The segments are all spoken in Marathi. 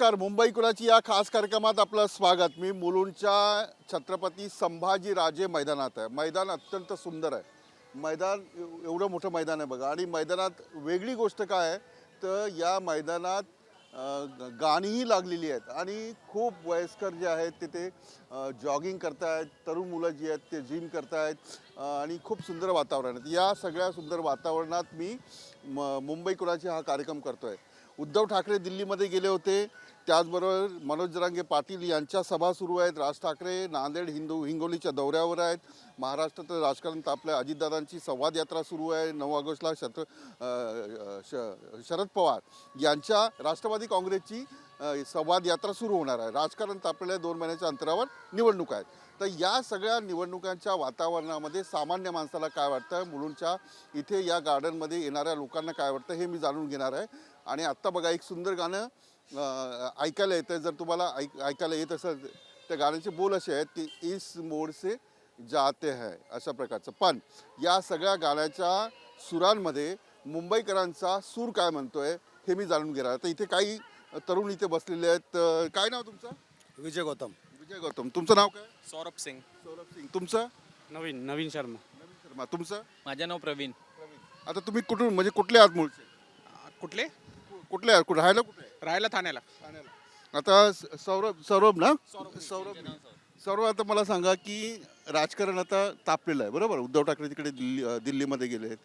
नमस्कार मुंबई कुणाची या खास कार्यक्रमात आपलं स्वागत. मी मुलुंडच्या छत्रपती संभाजी राजे मैदानात आहे. मैदान अत्यंत सुंदर आहे. मैदान एवढं मोठं मैदान आहे बघा. आणि मैदानात वेगळी गोष्ट काय आहे? तर या मैदानात गाणीही लागलेली आहेत. आणि खूप वयस्कर जे आहेत ते ते जॉगिंग करतायत तरुण मुलं जी आहेत ते जिम करतायत आणि खूप सुंदर वातावरण आहे. या सगळ्या सुंदर वातावरणात मी म मुंबई कुणाची हा कार्यक्रम करतो आहे उद्धव ठाकरे दिल्लीमध्ये गेले होते. त्याचबरोबर मनोज जरांगे पाटील यांच्या सभा सुरू आहेत. राज ठाकरे नांदेड हिंदू हिंगोलीच्या दौऱ्यावर आहेत. महाराष्ट्राचं राजकारण तापलं. अजितदादांची संवाद यात्रा सुरू आहे. नऊ ऑगस्टला शत्र श शरद पवार यांच्या राष्ट्रवादी काँग्रेसची संवाद यात्रा सुरू होणार आहे. राजकारण तापलेल्या दोन महिन्याच्या अंतरावर निवडणूक आहेत. तर या सगळ्या निवडणुकांच्या वातावरणामध्ये सामान्य माणसाला काय वाटतं? मुलुंडच्या इथे या गार्डनमध्ये येणाऱ्या लोकांना काय वाटतं? हे मी जाणून घेणार आहे. आणि आत्ता बघा एक सुंदर गाणं ऐकायला येतं जर तुम्हाला ऐक ऐकायला येत असेल त्या गाण्याचे बोल असे आहेत की इस मोड से जाते है अशा प्रकारचं. पण या सगळ्या गाण्याच्या सुरांमध्ये मुंबईकरांचा सूर काय म्हणतोय हे मी जाणून घेणार आहे. तर इथे काही तरुण इथे बसलेले आहेत. काय नाव तुमचं? विजय गौतम. विजय गौतम. तुमचं नाव काय? सौरभ सिंग. सौरभ सिंग. तुमचं? नवीन नवीन शर्मा. नवीन शर्मा. तुमचं? माझं नाव प्रवीण. आता तुम्ही कुठून म्हणजे कुठले आहात मूळचे? कुठले? कु- कुठले आहात कुठे? राहायला कुठे? आहे? राहायला ठाण्याला. आता स- सौरभ सौरभ ना? सौरभ सौरभ आता मला सांगा की राजकारण आता तापलेलं आहे बरोबर? उद्धव ठाकरे तिकडे दिल्ली अ, दिल्लीमध्ये गेले आहेत.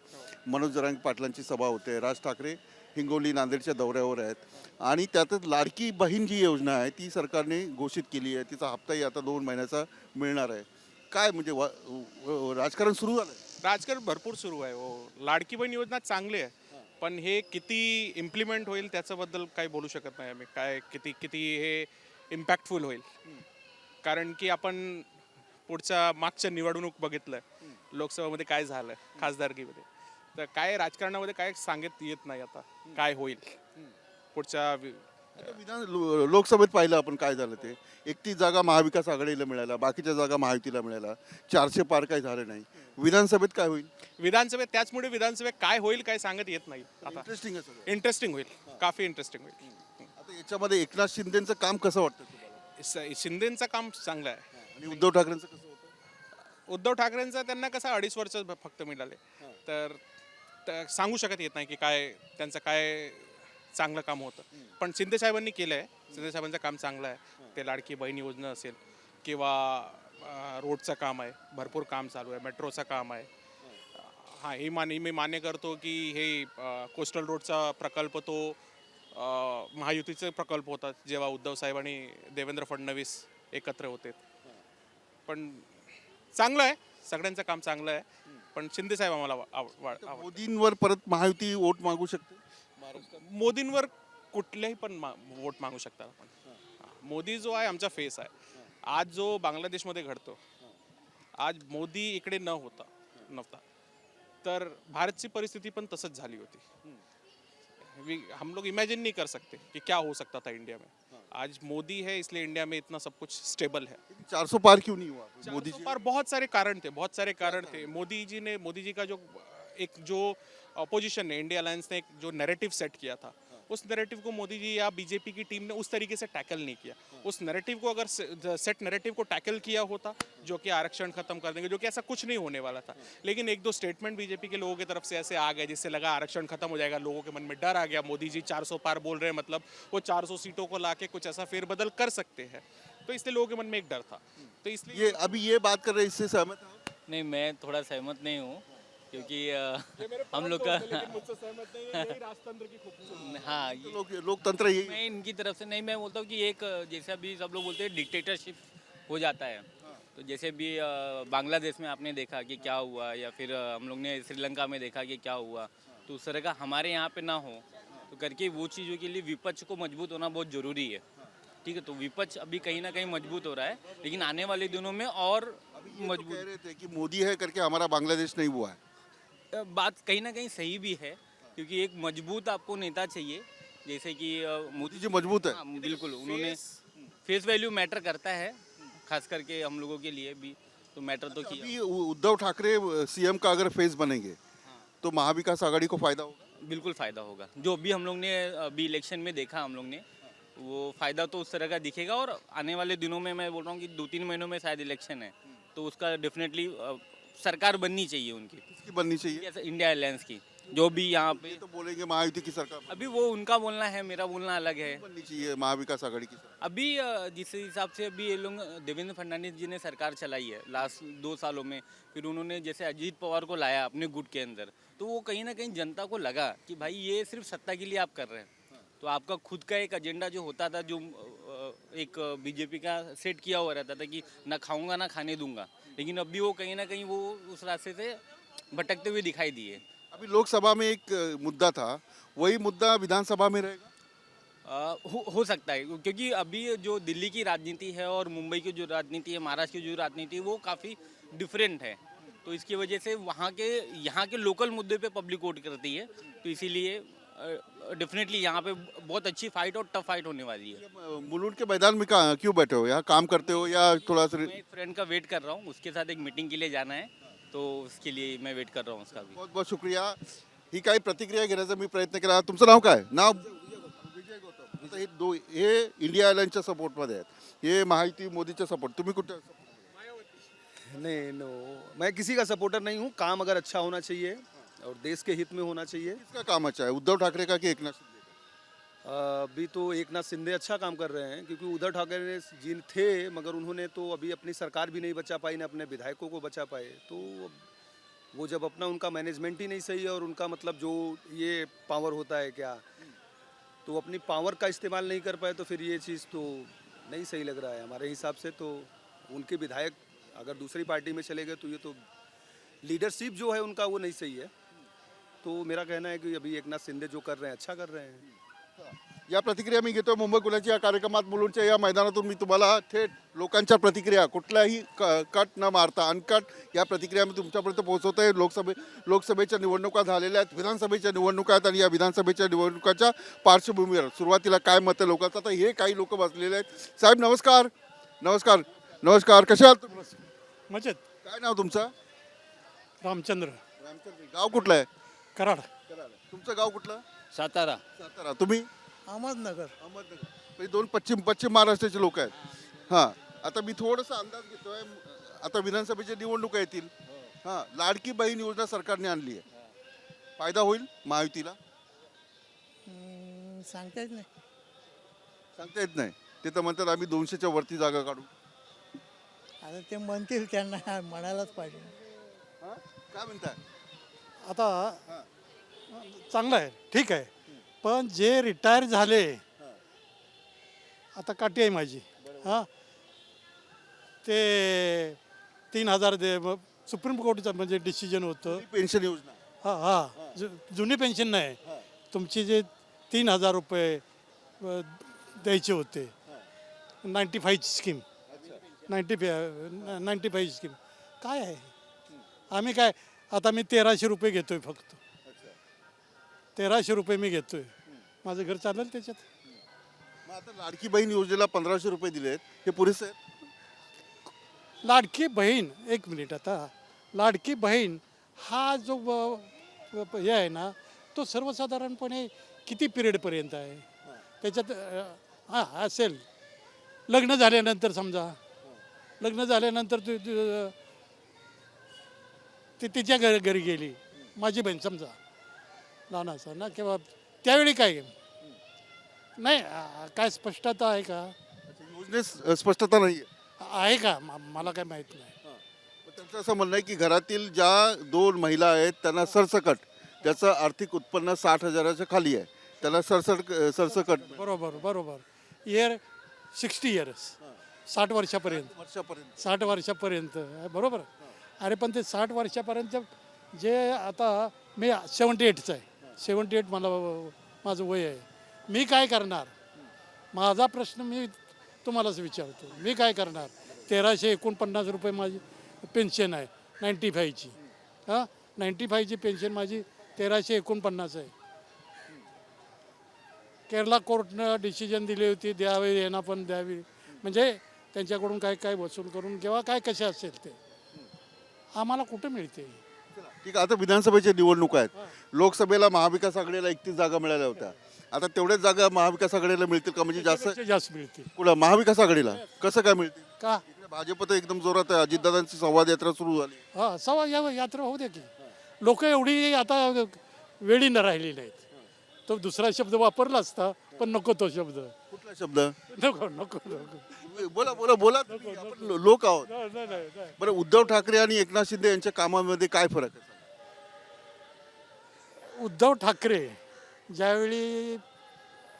मनोज जरांग पाटलांची सभा होते राज ठाकरे हिंगोली नांदेडच्या दौऱ्यावर आहेत. आणि त्यातच लाडकी बहीण जी योजना आहे ती सरकारने घोषित केली आहे. तिचा हप्ताही आता दोन महिन्याचा मिळणार आहे. काय म्हणजे वा- व- राजकारण सुरू झालं राजकारण भरपूर सुरू आहे. हो लाडकी बहीण योजना चांगली आहे. पण हे किती इम्प्लिमेंट होईल त्याच्याबद्दल काही बोलू शकत नाही आम्ही. काय किती किती हे इम्पॅक्टफुल होईल. कारण की आपण पुढच्या मागच्या निवडणूक बघितलं. लोकसभामध्ये काय झालं खासदारकीमध्ये. तर काय राजकारणामध्ये काय सांगत येत नाही आता. काय होईल. पुढच्या आता विधान लो- लोकसभेत पाहिलं आपण काय झालं ते. एकतीस जागा महाविकास आघाडीला मिळाल्या बाकीच्या जागा महायुतीला मिळाल्या चारशे पार काही झालं नाही. विधानसभेत काय होईल? विधानसभेत त्याचमुळे विधानसभेत काय होईल काय सांगत येत नाही. आता इंटरेस्टिंग आहे सगळं. इंटरेस्टिंग होईल. काफी इंटरेस्टिंग होईल. आता याच्यामध्ये एकनाथ शिंदेचं काम कसं वाटतं तुम्हाला? स- शिंदेचं काम चांगलं आहे. आणि उद्धव ठाकरेंचं कसं होतं? उद्धव ठाकरेंचं त्यांना कसं अडीच वर्ष फक्त मिळाले. तर त- सांगू शकत येत नाही की काय त्यांचं काय चांगलं काम होतं. पण शिंदे साहेबांनी केलं आहे शिंदे साहेबांचं काम चांगलं आहे. ते लाडकी बहीण योजना असेल किंवा रोडचं काम आहे. भरपूर काम चालू आहे. मेट्रोचं काम आहे. हां हे मान्य मी मान्य करतो की हे कोस्टल रोडचा प्रकल्प तो महायुतीचे प्रकल्प होता जेव्हा उद्धव साहेब आणि देवेंद्र फडणवीस एकत्र होते. पण चांगलं आहे. सगळ्यांचं काम चांगलं आहे. पण शिंदे साहेब आम्हाला आव- आव- आव- मोदींवर परत महायुती वोट मागू शकते? मोदींवर कुठल्याही पण मा- वोट मागू शकतात आपण. मोदी जो आहे आमचा फेस आहे. आज जो बांगलादेशमध्ये घडतो आज मोदी इकडे न होता नव्हता. तर भारतची परिस्थिती पण तसंच झाली होती. वी हम लोग इमेजिन नहीं कर सकते कि क्या हो सकता था इंडिया में. आज मोदी है इसलिए इंडिया में इतना सब कुछ स्टेबल है. चार सौ पार क्यों नहीं हुआ? मोदी जी पर बहुत सारे कारण थे बहुत सारे कारण थे. मोदी जी ने मोदी जी का जो एक जो अपोजिशन ने इंडिया अलायंस ने एक जो नैरेटिव सेट किया था उस नैरेटिव को मोदी जी या बीजेपी की टीम ने उस तरीके से टैकल नहीं किया। उस नैरेटिव को अगर सेट नैरेटिव को टैकल किया होता जो कि आरक्षण खत्म कर देंगे जो कि ऐसा कुछ नहीं होने वाला था। लेकिन एक दो स्टेटमेंट बीजेपी के लोगों की तरफ़ से ऐसे आ गए जिससे लगा आरक्षण खत्म हो जाएगा लोगों के मन में डर आ गया मोदी जी 400 पार बोल रहे हैं मतलब वो 400 सीटों को लाके कुछ ऐसा फेरबदल कर सकते हैं। तो इसलिए लोगों के मन में एक डर था। तो इसलिए ये अभी ये बात कर रहे हैं इससे सहमत नहीं मैं थोड़ा सहमत नहीं हूँ। क्योंकि हम लोग का हाँ तो ये- लोग लोकतंत्र यही मैं इनकी तरफ़ से नहीं मैं बोलता हूँ कि एक जैसे अभी सब लोग बोलते हैं डिक्टेटरशिप हो जाता है। तो जैसे भी बांग्लादेश में आपने देखा कि क्या हुआ या फिर हम लोग ने श्रीलंका में देखा कि क्या हुआ। तो उस तरह का हमारे यहाँ पे ना हो तो करके वो चीज़ों के लिए विपक्ष को मज़बूत होना बहुत ज़रूरी है। ठीक है तो विपक्ष अभी कहीं ना कहीं मज़बूत हो रहा है लेकिन आने वाले दिनों में और तो मज़बूत कह रहे थे कि मोदी है करके हमारा बांग्लादेश नहीं हुआ है। बात कहीं ना कहीं सही भी है क्योंकि एक मज़बूत आपको नेता चाहिए जैसे कि मोदी जी मज़बूत है। हाँ, बिल्कुल उन्होंने फेस वैल्यू मैटर करता है खास करके हम लोगों के लिए भी तो मैटर तो किया। उद्धव ठाकरे सीएम का अगर फेस बनेंगे तो महाविकास आघाड़ी को फ़ायदा होगा? बिल्कुल फ़ायदा होगा। जो अभी हम लोग ने अभी इलेक्शन में देखा हम लोग ने वो फ़ायदा तो उस तरह का दिखेगा और आने वाले दिनों में मैं बोल रहा हूँ कि दो तीन महीनों में शायद इलेक्शन है तो उसका डेफिनेटली सरकार बननी चाहिए उनकी। किसकी बननी चाहिए? इंडिया एयरलाइंस की जो भी यहाँ पे तो बोलेंगे महायुति की सरकार अभी वो उनका बोलना है मेरा बोलना अलग है। बननी चाहिए? महाविकास आघाड़ी की सरकार। अभी जिस हिसाब से अभी ये लोग देवेंद्र फडणवीस जी ने सरकार चलाई है लास्ट दो सालों में फिर उन्होंने जैसे अजीत पवार को लाया अपने गुट के अंदर तो वो कहीं ना कहीं जनता को लगा कि भाई ये सिर्फ़ सत्ता के लिए आप कर रहे हैं। तो आपका खुद का एक एजेंडा जो होता था जो एक बीजेपी का सेट किया हुआ रहता था कि ना खाऊँगा ना खाने दूँगा। लेकिन अभी वो कहीं ना कहीं वो उस रास्ते से भटकते हुए दिखाई दिए। अभी लोकसभा में एक मुद्दा था। वही मुद्दा विधानसभा में रहेगा? अ, हो, हो सकता है क्योंकि अभी जो दिल्ली की राजनीति है और मुंबई की जो राजनीति है महाराष्ट्र की जो राजनीति है वो काफ़ी डिफरेंट है। तो इसकी वजह से वहाँ के यहाँ के लोकल मुद्दे पे पब्लिक वोट करती है। तो इसीलिए डेफिनेटली यहाँ पे बहुत अच्छी फाइट और टफ फाइट होने वाली है। मुलुंड के मैदान में कहाँ क्यों बैठे हो? यहाँ काम करते हो या थोड़ा सा मैं एक फ्रेंड का वेट कर रहा हूँ उसके साथ एक मीटिंग के लिए जाना है तो उसके लिए मैं वेट कर रहा हूँ उसका भी। बहुत बहुत शुक्रिया। ही काही प्रतिक्रिया घेण्याचा मी प्रयत्न केला। तुमचं नाव काय? नाव विजय गौतम. आता हे दो हे इंडिया आयलंडच्या सपोर्टमध्ये आहेत. हे माहिती मोदीच्या सपोर्ट तुम्ही कुठे नहीं नो मैं किसी का सपोर्टर नहीं हूँ। काम अगर अच्छा होना चाहिए और देश के हित में होना चाहिए। किसका काम अच्छा है? उद्धव ठाकरे का कि एकनाथ शिंदे का? अभी तो एक नाथ शिंदे अच्छा काम कर रहे हैं क्योंकि उद्धव ठाकरे जी थे मगर उन्होंने तो अभी अपनी सरकार भी नहीं बचा पाई ना अपने विधायकों को बचा पाए। तो वो जब अपना उनका मैनेजमेंट ही नहीं सही है और उनका मतलब जो ये पावर होता है क्या तो अपनी पावर का इस्तेमाल नहीं कर पाए तो फिर ये चीज़ तो नहीं सही लग रहा है। हमारे हिसाब से तो उनके विधायक अगर दूसरी पार्टी में चले गए तो ये तो लीडरशिप जो है उनका वो नहीं सही है। तो मेरा कहना है कि अभी एक नाथ शिंदे जो कर रहे हैं अच्छा कर रहे हैं। या प्रतिक्रिया मी घेतो. मुंबई कुणाची या कार्यक्रमात मुलुंडच्या या मैदानातून मी तुम्हाला थेट लोकांच्या प्रतिक्रिया कुठल्याही क- कट न मारता अनकट या प्रतिक्रिया मी तुमच्यापर्यंत पोहोचवत आहे. लोकसभे लोकसभेच्या निवडणुका झालेल्या आहेत विधानसभेच्या निवडणुका आहेत आणि या विधानसभेच्या निवडणुकाच्या पार्श्वभूमीवर सुरुवातीला काय मत आहे लोकांचं? आता हे काही लोक बसलेले आहेत. साहेब नमस्कार. नमस्कार. नमस्कार. कसे आहात तुम्ही? मजेत. काय नाव तुमचं? रामचंद्र. रामचंद्र. गाव कुठलं आहे? कराड. तुमचं गाव कुठलं? सातारा. सातारा. तुम्ही? अहमदनगर. अहमदनगर. म्हणजे दोन पश्चिम पश्चिम महाराष्ट्राचे लोक आहेत. हां. आता मी थोडासा अंदाज घेतोय. आता विधानसभेच्या निवडणुका येतील. हां. लाडकी बहीण योजना सरकारने आणली आहे. फायदा होईल महायुतीला? सांगता येत नाही. सांगता येत नाही. ते तर म्हणतात आम्ही दोनशेच्या वरती जागा काढू. आता ते म्हणतील त्यांना म्हणायलाच पाहिजे. हां? काय म्हणताय? आता चांगलं आहे ठीक आहे. पण जे रिटायर झाले आता काठी आहे माझी. हां. ते तीन हजार दे सुप्रीम कोर्टचं म्हणजे डिसिजन होतं. पेन्शन योजना. हां हां. जु जुनी पेन्शन नाही. तुमची जे तीन हजार रुपये द्यायचे होते. Ninety फाईव्हची scheme ninety five ninety five scheme काय आहे? आम्ही काय आता मी तेराशे रुपये घेतोय फक्त. तेराशे रुपये मी घेतोय. माझं घर चालेल त्याच्यात? मग आता लाडकी बहीण योजनेला पंधराशे रुपये दिले आहेत. हे पुरेसे आहेत लाडकी बहीण एक मिनिट आता. लाडकी बहीण हा जो ब- हे आहे ना तो सर्वसाधारणपणे किती पिरियडपर्यंत आहे? त्याच्यात अ, हा असेल. लग्न झाल्यानंतर समजा. लग्न झाल्यानंतर तू तू- ती तिच्या घरी घरी गेली. माझी बहीण समजा. लहान असं ना किंवा त्यावेळी काय नाही काय स्पष्टता आहे का? योजनेत स्पष्टता नाही आहे आहे का? म- मला काय माहीत नाही. त्यांचं असं म्हणणं आहे की घरातील ज्या दोन महिला आहेत त्यांना सरसकट त्याचं आर्थिक उत्पन्न साठ हजाराच्या खाली आहे त्यांना सरसट सरसकट. बरोबर बरोबर. इयर सिक्स्टी इयर्स साठ वर्षापर्यंत. वर्षापर्यंत. साठ वर्षापर्यंत. बरोबर? अरे पण ते साठ वर्षापर्यंत जे आता मी सेवन्टी एटचं आहे. सेवन्टी एट मला माझं वय आहे. मी काय करणार? माझा प्रश्न मी तुम्हालाच विचारतो. मी काय करणार? तेराशे एकोणपन्नास रुपये माझी पेन्शन आहे नाईन्टी फायची हां? नाईन्टी फायची पेन्शन माझी तेराशे एकोणपन्नास आहे. केरला कोर्टनं डिसिजन दिली होती द्यावी यांना पण द्यावी. म्हणजे त्यांच्याकडून काय काय वसूल करून किंवा काय कसे असेल ते? आम्हाला कुठं मिळते? ठीक आहे आता विधानसभेच्या निवडणुका आहेत. लोकसभेला महाविकास आघाडीला एकतीस जागा मिळाल्या होत्या. आता तेवढ्याच जागा महाविकास आघाडीला मिळतील का? म्हणजे जास्त जास्त मिळतील. कुठं? महाविकास आघाडीला? कसं काय मिळतील? का? इकडे भाजप तर एकदम जोरात आहे. अजितदादांची संवाद यात्रा सुरू झाली. हा सवा या यात्रा होऊ दे की. लोक एवढी आता वेळी न राहिली नाहीत तो दुसरा शब्द वापरला असता पण नको तो शब्द. कुठला शब्द? नको नको नको. बोला बोला बोला तुम्ही. आपण लो- लोक आहोत नाही, नाही, नाही, नाही. बरं उद्धव ठाकरे आणि एकनाथ शिंदे यांच्या कामामध्ये काय फरक आहे उद्धव ठाकरे ज्यावेळी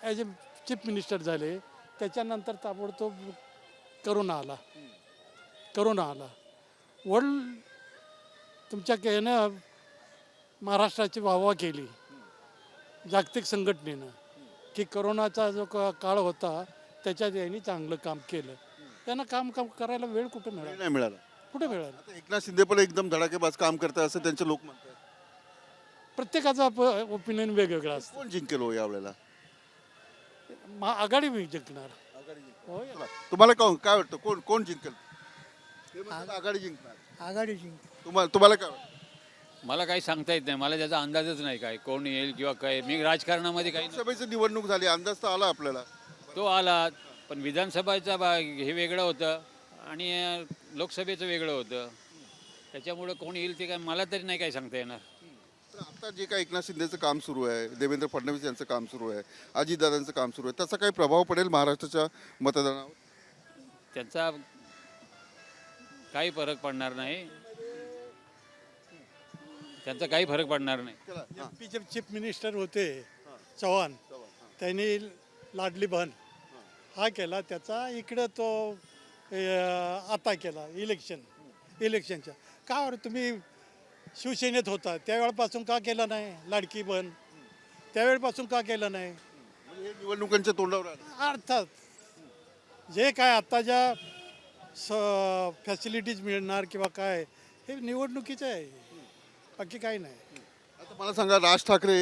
ॲज ए चीफ मिनिस्टर झाले त्याच्यानंतर ताबडतोब करोना आला करोना आला वर्ल्ड तुमच्या यानं महाराष्ट्राची वाहवा केली जागतिक संघटनेनं की करोनाचा जो क- काळ होता त्याच्यात यांनी चांगलं काम केलं. त्यांना काम काम करायला वेळ कुठं मिळाला? नाही मिळाला. कुठे मिळाला? आता एकनाथ शिंदे पण एकदम धडाकेबाज काम करतात असं त्यांचे लोक म्हणतात. प्रत्येकाचा ओपिनियन वेगवेगळा असतो. कोण जिंकेल हो यावेळेला? महा आघाडी मी जिंकणार. हो. तुम्हाला कोण काय वाटतं? कोण कोण जिंकेल? ते म्हणतात आघाडी जिंकणार. आघाडी जिंक तुम्हाला तुम्हाला काय वाटतं? मला काही सांगता येत नाही. मला त्याचा अंदाजच नाही काय. कोण येईल किंवा काय मी राजकारणामध्ये काही लोकसभेची निवडणूक झाली. अंदाज तर आला आपल्याला. तो आला पण विधानसभाचा बा हे वेगळं होतं आणि लोकसभेचं वेगळं होतं. त्याच्यामुळं कोण येईल ते काय मला तरी नाही काय सांगता येणार. तर आता जे काही एकनाथ शिंदेचं काम सुरू आहे देवेंद्र फडणवीस यांचं काम सुरू आहे अजितदादांचं काम सुरू आहे त्याचा काही प्रभाव पडेल महाराष्ट्राच्या मतदानावर? त्यांचा काही फरक पडणार नाही. त्यांचा काही फरक पडणार नाही. पीचे चीफ मिनिस्टर होते चव्हाण. त्यांनी लाडली बहन हा केला त्याचा इकडं तो आता केला इलेक्शन इलेक्शनच्या का बरं तुम्ही शिवसेनेत होता त्यावेळपासून का केलं नाही? लाडकी बहन त्यावेळपासून का केलं नाही? म्हणजे हे निवडणुकांच्या तोंडावर आलं. अर्थात जे काय आता ज्या स फॅसिलिटीज मिळणार किंवा काय हे निवडणुकीचं आहे. बाकी काही नाही. आता मला सांगा राज ठाकरे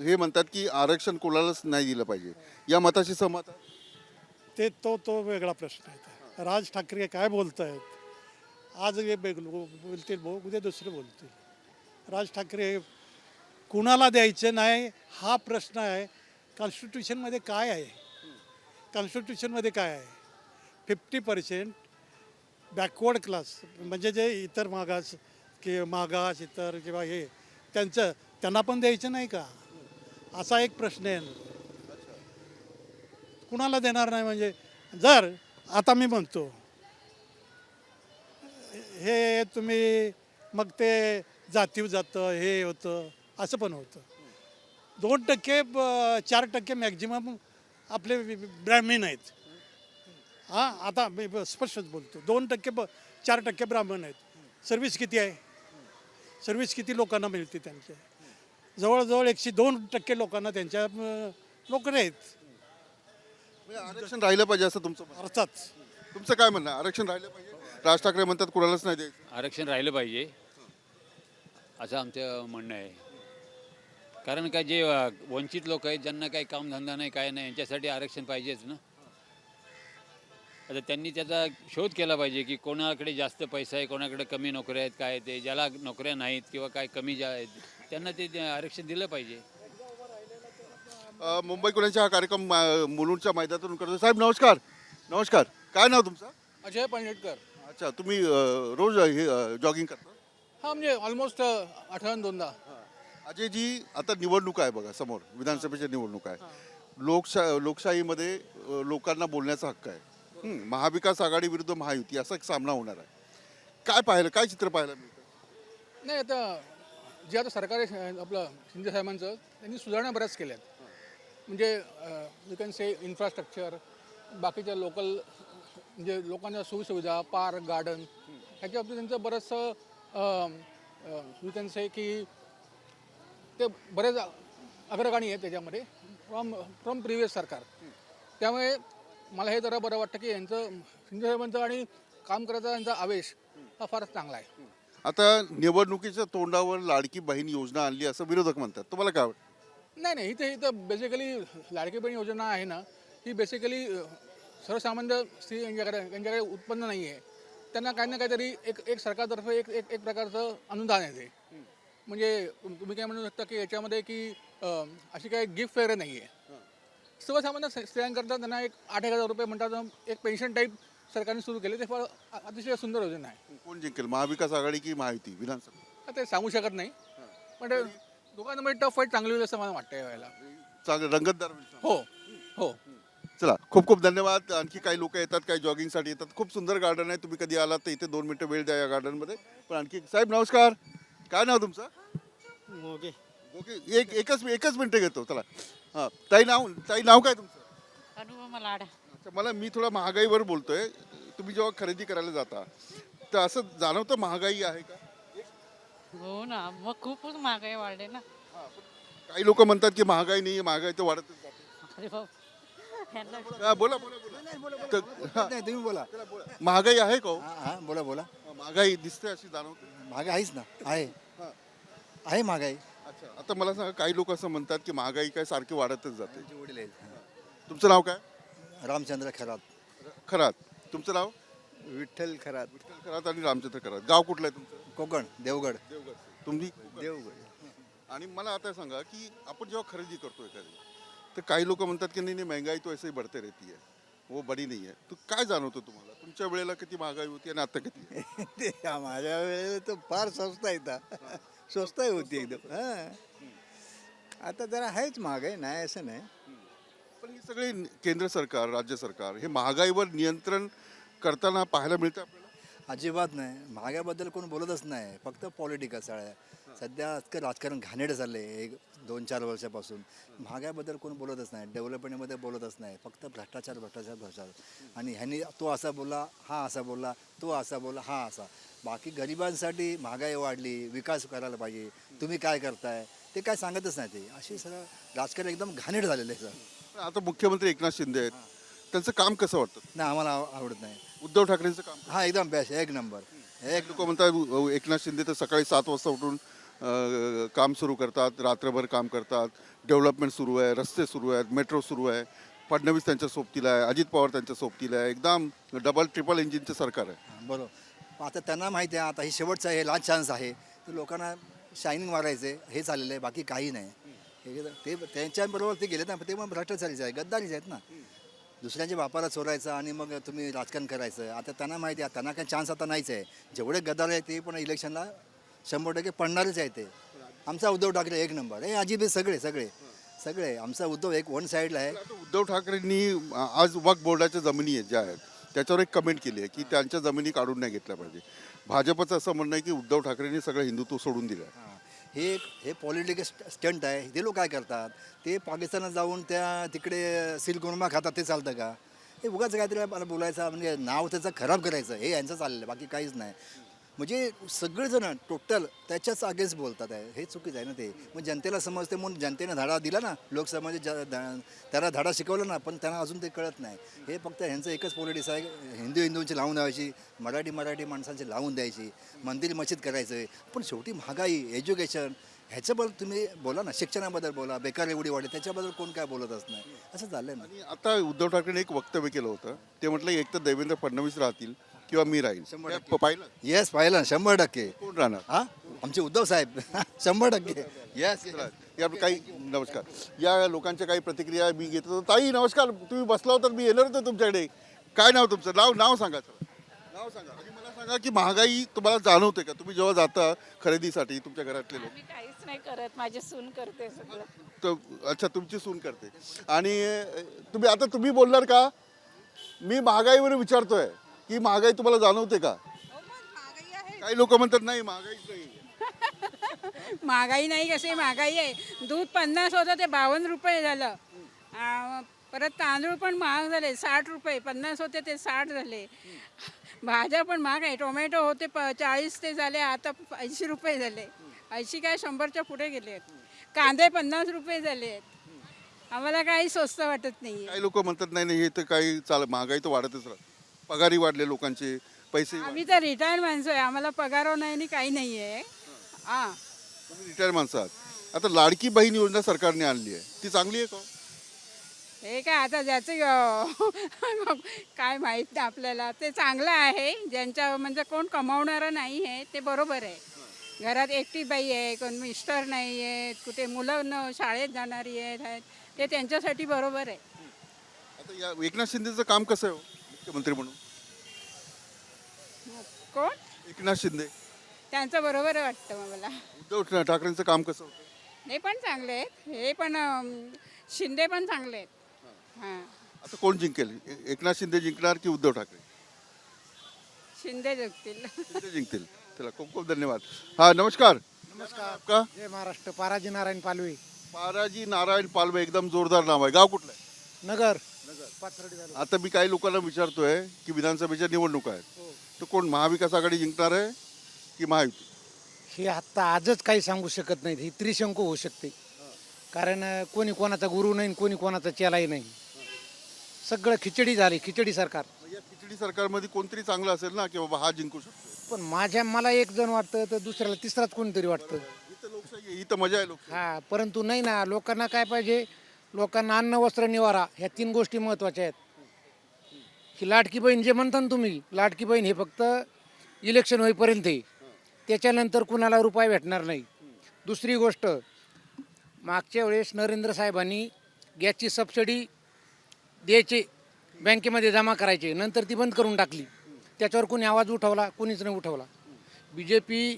हे म्हणतात की आरक्षण कोणालाच नाही दिलं पाहिजे. या मताशी सहमत? ते तो तो वेगळा प्रश्न आहे. राज ठाकरे काय बोलत आहेत आज हे बेग- बोलतील भाऊ उद्या दुसरे बोलतील. राज ठाकरे कुणाला द्यायचं नाही हा प्रश्न आहे. कॉन्स्टिट्यूशनमध्ये काय आहे? कॉन्स्टिट्यूशनमध्ये काय आहे? फिफ्टी पर्सेंट बॅकवर्ड क्लास म्हणजे जे इतर मागास कि मागास इतर किंवा हे त्यांचं त्यांना पण द्यायचं नाही का? असा एक प्रश्न आहे. कुणाला देणार नाही म्हणजे? जर आता मी म्हणतो. हे तुम्ही मग ते जातीव जातं हे होतं असं पण होतं. दोन टक्के चार टक्के मॅक्झिमम आपले ब्राह्मण आहेत. हां आता मी स्पष्टच बोलतो. दोन टक्के ब चार टक्के ब्राह्मण आहेत. सर्व्हिस किती आहे? सर्व्हिस किती लोकांना मिळते त्यांच्या जवळजवळ एकशे दोन टक्के लोकांना त्यांच्या नोकऱ्या आहेत. म्हणजे आरक्षण राहिलं पाहिजे असं तुमचं म्हणणं अर्थात. तुमचं काय म्हणणं आहे? आरक्षण राहिलं पाहिजे? राज ठाकरे म्हणतात कोणालाच नाही द्यायचं. आरक्षण राहिलं पाहिजे. असं आमचं म्हणणं आहे. कारण काय जे अ, वंचित लोक आहेत ज्यांना काही कामधंदा नाही काय नाही यांच्यासाठी आरक्षण पाहिजेच ना. आता त्यांनी त्याचा शोध केला पाहिजे की कोणाकडे जास्त पैसा आहे कोणाकडे कमी नोकऱ्या आहेत काय ते ज्याला नोकऱ्या नाहीत किंवा काय कमी ज्या आहेत त्यांना ते ते आरक्षण दिलं पाहिजे. मुंबई कुणाचा हा कार्यक्रम मुलुंडच्या मैदानातून करतो साहेब नमस्कार. नमस्कार. काय नाव तुमचं? अजय पंडितकर अच्छा तुम्ही अ, रोज हे जॉगिंग करता? हा म्हणजे ऑलमोस्ट आठवण दोनदा. अजयजी आता निवडणूक आहे बघा समोर. विधानसभेच्या निवडणूक आहे. लोकशा लोकशाहीमध्ये अ, लोकांना बोलण्याचा हक्क आहे. हं, महाविकास आघाडी विरुद्ध महायुती असा एक सामना होणार आहे. काय पाहिलं काय चित्र पाहायला मिळतं? नाही आता जे आता सरकार आहे अं, आपलं शिंदे साहेबांचं त्यांनी सुधारणा बऱ्याच केल्या आहेत म्हणजे यू कॅन से इन्फ्रास्ट्रक्चर बाकीच्या लोकल म्हणजे लोकांच्या सुविधा पार्क गार्डन ह्याच्या बाबतीत त्यांचं बरंचसं यू कॅन से की ते बरेच अग्रगाणी आहेत त्याच्यामध्ये फ्रॉम फ्रॉम प्रिव्हियस सरकार. त्यामुळे मला हे जरा बरं वाटतं की यांचं शिंदे आणि काम करायचा यांचा आवेश हा फारच चांगला आहे. आता निवडणुकीच्या तोंडावर लाडकी बहीण योजना आणली असं विरोधक म्हणतात. तुम्हाला काय वाटतं? नाही नाही इथे इथं बेसिकली लाडकी बहीण योजना आहे ना ही बेसिकली सर्वसामान्य स्त्री यांच्याकडे यांच्याकडे उत्पन्न नाही आहे त्यांना काही ना काहीतरी एक एक सरकारतर्फे एक एक एक प्रकारचं अनुदान येते म्हणजे तुम- तुम्ही काय म्हणू शकता की याच्यामध्ये की अशी काही गिफ्ट वगैरे नाही आहे सर्वसामान्य स्त्री- स्त्रियांकरता त्यांना एक आठ एक हजार रुपये म्हणतात एक पेन्शन टाईप सरकारने सुरू केले. ते फार अतिशय सुंदर योजना आहे. कोण जिंकेल? महाविकास आघाडी की महायुती विधानसभा? ते सांगू शकत नाही. पण दोघांमध्ये टफ फाईट चांगली होईल असं मला वाटतं यावेळेला. चांगलं रंगतदार होईल. हो हो. चला खूप खूप धन्यवाद. आणखी काही लोक येतात काही जॉगिंगसाठी येतात. खूप सुंदर गार्डन आहे. तुम्ही कधी आलात तर इथे दोन मिनटं वेळ द्या या गार्डनमध्ये. पण आणखी साहेब नमस्कार. काय नाव तुमचं? ओके ओके एक एकच एकच मिनटं घेतो. चला. हां ताई नाव ताई नाव काय तुमचं? अनुभव अच्छा मला मी थोडा महागाईवर बोलतोय. तुम्ही जेव्हा खरेदी करायला जाता तर असं जाणवतं महागाई आहे का? हो ना मग खूपच महागाई वाढले ना. काही लोक म्हणतात की महागाई नाही महागाई तर वाढतच जाते. अरे बाप. ह्यांना हा, बोला बोला. बोला तर, नाही तुम्ही बोला. महागाई आहे का हो? हा हा बोला बोला. महागाई दिसते अशी जाणवते. महागाई आहेच ना आहे. हा. आहे महागाई. अच्छा आता मला सांगा काही लोक असं म्हणतात की महागाई काय सारखी वाढतच जाते. तुमचं नाव काय? रामचंद्र खरात. खरात. तुमचं नाव? विठ्ठल खरात. विठ्ठल खरात आणि रामचंद्र खरात. गाव कुठलं आहे तुमचं? कोकण देवगड. देवगड. तुम्ही? देवगड. आणि मला आता सांगा की आपण जेव्हा खरेदी करतो एखादी तर काही लोक म्हणतात की नाही नाही महंगाई तो ऐसे ही बढ़ते रहती है वो बडी नाही आहे. तू काय जाणवतो तुम्हाला? तुमच्या वेळेला किती महागाई होती आणि आता किती ते माझ्या वेळेला तर फार स्वस्त आहे स्वस्त होती एकदम. हा. आता जरा आहेच महागाई नाही असं नाही. पण हे सगळे केंद्र सरकार राज्य सरकार हे महागाईवर नियंत्रण करताना पाहायला मिळतं आपल्याला? अजिबात नाही. महागाईबद्दल कोण बोलतच नाही. फक्त पॉलिटिकल आहे. सध्या आजकाल राजकारण घाणेरडं चाललं आहे एक दोन चार वर्षापासून. महागाईबद्दल कोण बोलतच नाही. डेव्हलपमेंटमध्ये बोलतच नाही. फक्त भ्रष्टाचार भ्रष्टाचार भ्रष्टाचार. आणि ह्यांनी तो असा बोलला हा असा बोलला तो असा बोलला हा असा. बाकी गरिबांसाठी महागाई वाढली. विकास करायला पाहिजे. तुम्ही काय करताय? ते काय सांगतच नाही ते. अशी सगळं राजकारण एकदम घाणेरडं झालेलं आहे सर. आता मुख्यमंत्री एकनाथ शिंदे आहेत. त्यांचं काम कसं वाटतं? नाही आम्हाला आव- आवडत नाही. उद्धव ठाकरेंचं काम हा एकदम बेस्ट एक नंबर एक लोक म्हणतात एकनाथ शिंदे तर सकाळी सात वाजता उठून अ, काम सुरू करतात रात्रभर काम करतात. डेव्हलपमेंट सुरू आहे रस्ते सुरू आहेत मेट्रो सुरू आहे. फडणवीस त्यांच्या सोबतीला आहे अजित पवार त्यांच्या सोबतीला आहे. एकदम डबल ट्रिपल इंजिनचं सरकार आहे. बरोबर. आता त्यांना माहिती आहे आता हे शेवटचं आहे लास्ट चान्स आहे. तर लोकांना शायनिंग मारायचे हे चाललेलं आहे बाकी काही नाही. हे ते त्यांच्याबरोबर ते गेले ना ते मग भ्रष्टाचारीच आहे गद्दारीच आहेत ना. दुसऱ्यांच्या बापाला चोरायचं आणि मग तुम्ही राजकारण करायचं. आता त्यांना माहिती आहे त्यांना काही चान्स आता नाहीच आहे. जेवढे गद्दार आहे ते पण इलेक्शनला शंभर टक्के पडणारच आहे ते. आमचा उद्धव ठाकरे एक नंबर हे अजिब सगळे सगळे सगळे. आमचा उद्धव एक वन साईडला आहे. उद्धव ठाकरेंनी आज वक्फ बोर्डाच्या जमिनी आहेत ज्या आहेत त्याच्यावर एक कमेंट केली आहे की त्यांच्या जमिनी काढून नाही घेतल्या पाहिजे. भाजपचं असं म्हणणं आहे की उद्धव ठाकरेंनी सगळं हिंदुत्व सोडून दिलं आहे. हे हे पॉलिटिकल स्टंट आहे. ते लोक काय करतात? ते पाकिस्तानात जाऊन त्या तिकडे सिलगुणमा खातात ते चालतं का? हे उगाच काहीतरी मला बोलायचं म्हणजे नाव त्याचं खराब करायचं. हे यांचं चाललेलं आहे बाकी काहीच नाही. म्हणजे सगळेजण टोटल त्याच्याच अगेन्स्ट बोलतात आहे. हे चुकीचं आहे ना ते. मग जनतेला समजते म्हणून जनतेनं धडा दिला ना. लोकसभेमध्ये ज त्याला धडा शिकवला ना पण त्यांना अजून ते कळत नाही. हे फक्त ह्यांचं एकच पॉलिटिक्स आहे. हिंदू हिंदूंची लावून द्यायची मराठी मराठी माणसांची लावून द्यायची मंदिर मशीद करायचं पण शेवटी महागाई एज्युकेशन ह्याच्याबद्दल तुम्ही बोला ना. शिक्षणाबद्दल बोला. बेकार एवढी वाढली त्याच्याबद्दल कोण काय बोलतच नाही असं झालं ना. आता उद्धव ठाकरेने एक वक्तव्य केलं होतं. ते म्हटलं एक तर देवेंद्र फडणवीस राहतील किंवा मी राहील शंभर टक्के. पाहिलं? येस पाहिलं ना. शंभर टक्के. कोण राहणार? हां? आमचे उद्धव साहेब. शंभर टक्के. येस या काही नमस्कार. या लोकांच्या काही प्रतिक्रिया मी घेत. होतो ताई नमस्कार. तुम्ही बसला होता मी येणार होतो तुमच्याकडे. काय नाव तुमचं? नाव नाव सांगा चला. नाव सांगा. आणि मला सांगा की महागाई तुम्हाला जाणवते का? तुम्ही जेव्हा जाता खरेदीसाठी तुमच्या घरातले लोक. मी काहीच नाही करत. माझी सून करते सगळं. तर अच्छा तुमची सून करते. आणि अ, तुम्ही आता तुम्ही बोलणार का? मी महागाईवर विचारतोय. की महागाई तुम्हाला जाणवते का? काही लोक म्हणतात नाही महागाईच नाही. महागाई नाही कशी महागाई आहे. दूध पन्नास होतं ते बावन्न रुपये झालं. परत तांदूळ पण महाग झाले साठ रुपये. पन्नास होते ते साठ झाले. भाज्या पण महाग आहे. टोमॅटो होते प चाळीस ते झाले आता ऐंशी रुपये झाले. ऐंशी काय शंभरच्या पुढे गेले आहेत. कांदे पन्नास रुपये झाले आहेत. आम्हाला काही स्वस्त वाटत नाही काही लोक म्हणतात नाही नाही हे तर काही चाल महागाई तर वाढतच राहत. पगारी वाढले लोकांचे पैसे आम्ही तर रिटायर माणसं आहे आम्हाला पगार नाही आणि काही नाही आहे. हां. तुम्ही रिटायर माणसं आहात. आता लाडकी बहीण योजना सरकारने आणली आहे. ती चांगली आहे का? हे काय आता ज्याचं काय माहीत नाही आपल्याला. ते चांगलं आहे. ज्यांच्या म्हणजे कोण कमावणारं नाही आहे ते बरोबर आहे. घरात एकटी बाई आहे कोण मिस्टर नाही आहेत कुठे मुलं न शाळेत जाणारी आहेत आहेत. ते त्यांच्यासाठी बरोबर आहे. आता या एकनाथ शिंदेचं काम कसं आहे हो, मुख्यमंत्री म्हणून? कोण? एकनाथ शिंदे. त्यांचं बरोबर वाटतं मला. उद्धव ठाकरेंचं काम कसं होतं? हे पण चांगले आहेत. हे पण शिंदे पण चांगले आहेत. हां. आता कोण जिंकेल? ए- एकनाथ शिंदे जिंकणार की उद्धव ठाकरे? शिंदे जगतील शिंदे जिंकतील. चला खूप खूप धन्यवाद. हा नमस्कार. नमस्कार. आपका जय महाराष्ट्र. पाराजी नारायण पालवे. पाराजी नारायण पालवे एकदम जोरदार नाव आहे. गाव कुठलं आहे? नगर. आता मी काही लोकांना विचारतोय की विधानसभेच्या निवडणुका आहेत. तर कोण महाविकास आघाडी जिंकणार आहे की महायुती? हे आत्ता आजच काही सांगू शकत नाहीत. ही त्रिशंकू होऊ शकते. कारण कोणी कोणाचा गुरु नाही आणि कोणी कोणाचा चेलाही नाही. सगळं खिचडी झाली खिचडी सरकार. या खिचडी सरकारमध्ये कोणतरी चांगलं असेल ना की बाबा हा जिंकू शकतो पण माझ्या मला एक जण वाटतं तर दुसऱ्याला तिसराच कोणीतरी वाटतं. ही तर लोकशाही आहे, ही तर मजा आहे हा परंतु नाही ना लोकांना काय पाहिजे? लोकांना अन्न वस्त्र निवारा ह्या तीन गोष्टी महत्त्वाच्या आहेत. ही लाडकी बहीण जे म्हणता ना तुम्ही लाडकी बहीण हे फक्त इलेक्शन होईपर्यंत आहे त्याच्यानंतर कुणाला रुपये भेटणार नाही. दुसरी गोष्ट मागच्या वेळेस नरेंद्र साहेबांनी गॅसची सबसिडी द्यायची बँकेमध्ये जमा करायचे नंतर ती बंद करून टाकली. त्याच्यावर कोणी आवाज उठवला कोणीच नाही उठवला. बी जे पी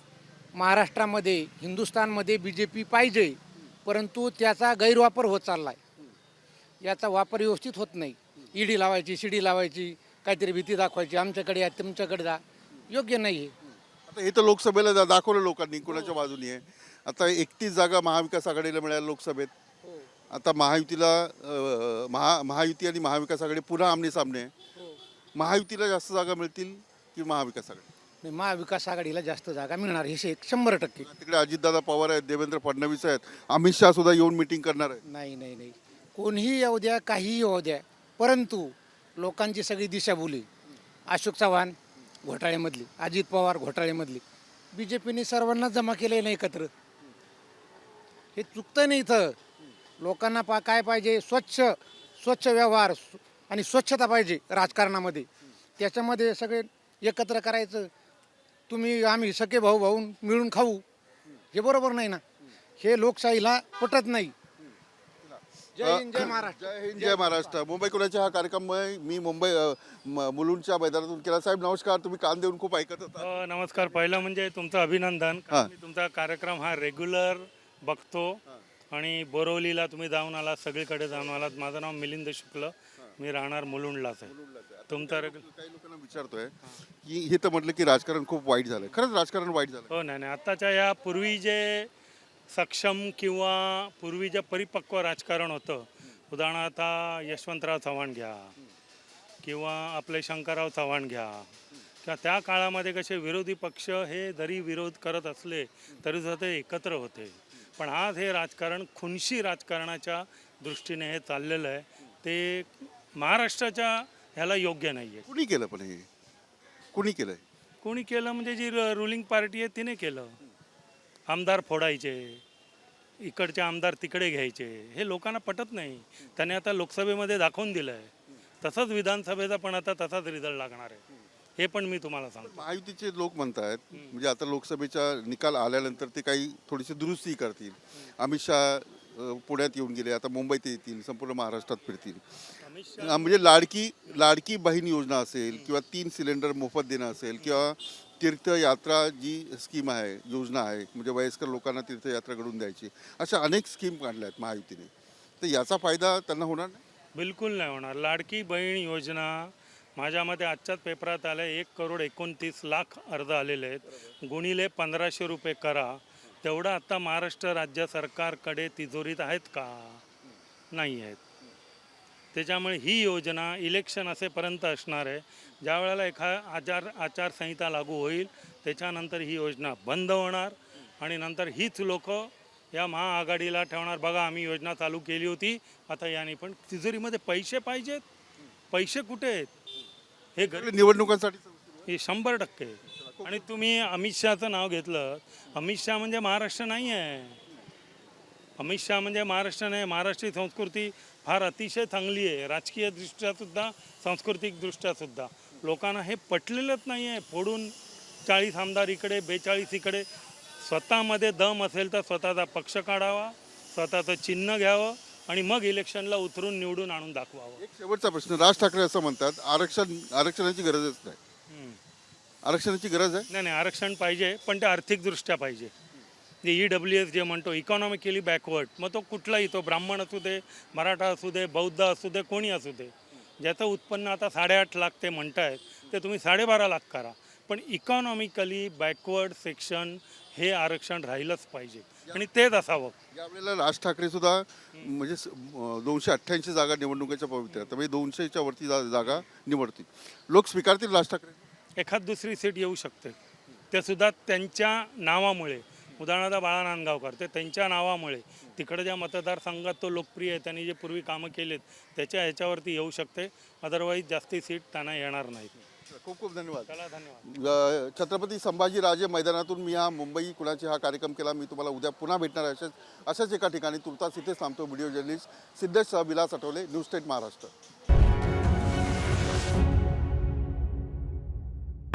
महाराष्ट्रामध्ये हिंदुस्थानमध्ये बी जे पी पाहिजे परंतु त्याचा गैरवापर होत चालला आहे याचा वापर व्यवस्थित होत नाही. ईडी लावायची शिडी लावायची काहीतरी भीती दाखवायची आमच्याकडे या तुमच्याकडे जा. योग्य नाही आहे आता हे तर लोकसभेला दा- दाखवलं लोकांनी कोणाच्या बाजूनी आहे. आता एकतीस जागा महाविकास आघाडीला मिळाल्या लोकसभेत. आता महायुतीला अं, महा महायुती आणि महाविकास आघाडी पुन्हा आमने सामने आहे. महायुतीला जास्त जागा मिळतील की महाविकास आघाडी? नाही, महाविकास आघाडीला जास्त जागा मिळणार हे शे- शंभर टक्के. तिकडे अजितदादा पवार आहेत देवेंद्र फडणवीस आहेत. अमित शहा सुद्धा येऊन मिटिंग करणार आहेत नाही नाही नाही. कोणीही येऊ द्या काहीही येऊ द्या परंतु लोकांची सगळी दिशाभूली. अशोक चव्हाण घोटाळ्यामधली अजित पवार घोटाळ्यामधली. बी जे पीने सर्वांना जमा केले नाही एकत्र. हे चुकतं नाही इथं. लोकांना पा काय पाहिजे? स्वच्छ स्वच्छ व्यवहार आणि स्वच्छता पाहिजे राजकारणामध्ये. त्याच्यामध्ये सगळे एकत्र करायचं. तुम्ही आम्ही सखे भाऊ भाऊ मिळून खाऊ. हे बरोबर नाही ना. हे लोकशाहीला पटत नाही. जय हिंद जय महाराष्ट्र. जय हिंद जय महाराष्ट्र. मुंबई कुणाच्या हा कार्यक्रम मी मुंबई अ, म- मुलुंडच्या मैदानातून केला. साहेब नमस्कार. तुम्ही कान देऊन खूप ऐकत होता. अ, नमस्कार. पहिलं म्हणजे तुमचं अभिनंदन. कारण हा. मी तुमचा कार्यक्रम हा रेग्युलर बघतो आणि बोरवलीला तुम्ही जाऊन आलात सगळीकडे जाऊन आलात. माझं नाव मिलिंद शुक्ल. मी राहणार मुलुंडलाच आहे. तुमचा काही लोकांना विचारतोय की हे तर म्हटलं की राजकारण खूप वाईट झालं. खरंच राजकारण वाईट झालं. हो नाही नाही. आत्ताच्या या पूर्वी जे सक्षम किंवा पूर्वी जे परिपक्व राजकारण होतं उदाहरणार्थ यशवंतराव चव्हाण घ्या किंवा आपले शंकरराव चव्हाण घ्या किंवा त्या काळामध्ये कसे विरोधी पक्ष हे जरी विरोध करत असले तरी सुद्धा ते एकत्र होते. पण आज हे राजकारण खुनशी राजकारणाच्या दृष्टीने हे चाललेलं आहे. ते महाराष्ट्राच्या ह्याला योग्य नाही आहे कुणी केलं पण हे? कुणी केलंय? कोणी केलं म्हणजे जी रुलिंग पार्टी आहे तिने केलं. आमदार फोडायचे इकडचे आमदार तिकडे घ्यायचे हे लोकांना पटत नाही. त्याने आता लोकसभेमध्ये दाखवून दिलं आहे तसंच विधानसभेचा पण आता तसाच रिझल्ट लागणार आहे. हे पण मी तुम्हाला सांगतो. महायुतीचे लोक म्हणतात म्हणजे आता लोकसभेचा निकाल आल्यानंतर ते काही थोडीशी दुरुस्ती करतील. अमित शहा अ, पुण्यात येऊन गेले आता मुंबईत येतील संपूर्ण महाराष्ट्रात फिरतील. अमित म्हणजे लाडकी लाडकी बहीण योजना असेल किंवा तीन सिलेंडर मोफत देणं असेल किंवा तीर्थयात्रा जी स्कीम आहे योजना आहे म्हणजे वयस्कर लोकांना तीर्थयात्रा घडून द्यायची अशा अनेक स्कीम काढल्या आहेत महायुतीने. तर याचा फायदा त्यांना होणार नाही? बिलकुल नाही होणार. लाडकी बहीण योजना माझ्या मते आजच्याच पेपरात आलं एक करोड एकोणतीस लाख अर्ज आलेले आहेत. गुणिले पंधराशे रुपये करा. तेवढं आत्ता महाराष्ट्र राज्य सरकारकडे तिजोरीत आहेत का? नाही आहेत. त्याच्यामुळे ही योजना इलेक्शन असेपर्यंत असणार आहे. ज्या वेळेला एखा आचार आचारसंहिता लागू होईल त्याच्यानंतर ही योजना बंद होणार आणि नंतर हीच लोक या महाआघाडीला ठेवणार. बघा आम्ही योजना चालू केली होती. आता याने पण तिजोरीमध्ये पैसे पाहिजेत. पैसे कुठे आहेत? हे गरीब निवडणुकांसाठी हे शंभर टक्के. आणि तुम्ही अमित शहाचं नाव घेतलं. अमित शहा म्हणजे महाराष्ट्र नाही आहे अमित शहा म्हणजे महाराष्ट्र नाही महाराष्ट्रीय संस्कृती फार अतिशय चांगली आहे. राजकीय दृष्ट्यासुद्धा सांस्कृतिक दृष्ट्यासुद्धा लोकांना हे पटलेलंच नाही आहे फोडून चाळीस आमदार इकडे बेचाळीस इकडे. स्वतःमध्ये दम असेल तर स्वतःचा पक्ष काढावा स्वतःचं चिन्ह घ्यावं आणि मग इलेक्शनला उतरून निवडून आणून दाखवावं. एक शेवटचा प्रश्न. राज ठाकरे असं म्हणतात आरक्षण आरक्षणाची गरजच नाही. आरक्षणाची गरज आहे? नाही नाही आरक्षण पाहिजे पण ते आर्थिकदृष्ट्या पाहिजे. जे ई डब्ल्यू एस जे म्हणतो इकॉनॉमिकली बॅकवर्ड मग तो कुठलाही तो ब्राह्मण असू दे मराठा असू दे बौद्ध असू दे कोणी असू दे ज्याचं उत्पन्न आता साडेआठ लाख ते म्हणतायत ते तुम्ही साडेबारा लाख करा. पण इकॉनॉमिकली बॅकवर्ड सेक्शन हे आरक्षण राहिलंच पाहिजे. आणि तेच असावं. यावेळेला राज ठाकरे सुद्धा म्हणजे दोनशे अठ्ठ्याऐंशी जागा निवडणुकीच्या पवित्र्य आहेत. म्हणजे दोनशेच्या वरती जा- जागा निवडतील. लोक स्वीकारतील राज ठाकरे? एखाद दुसरी सीट येऊ शकते. ते सुद्धा त्यांच्या नावामुळे. उदाहरणार्थ बाळा नांदगावकर ते त्यांच्या नावामुळे तिकडे ज्या मतदारसंघात तो लोकप्रिय आहे त्यांनी जे पूर्वी कामं केलेत त्याच्या ह्याच्यावरती येऊ शकते. अदरवाईज जास्ती सीट त्यांना येणार नाहीत खूप खूप धन्यवाद. चला धन्यवाद. छत्रपती संभाजीराजे मैदानातून मी हा मुंबई कुणाची हा कार्यक्रम केला मी तुम्हाला उद्या पुन्हा भेटणार आहे. अशाच अशाच एका ठिकाणी तुर्तास इथेच थांबतो video journalist Siddhesh Vilas Athavale news state Maharashtra.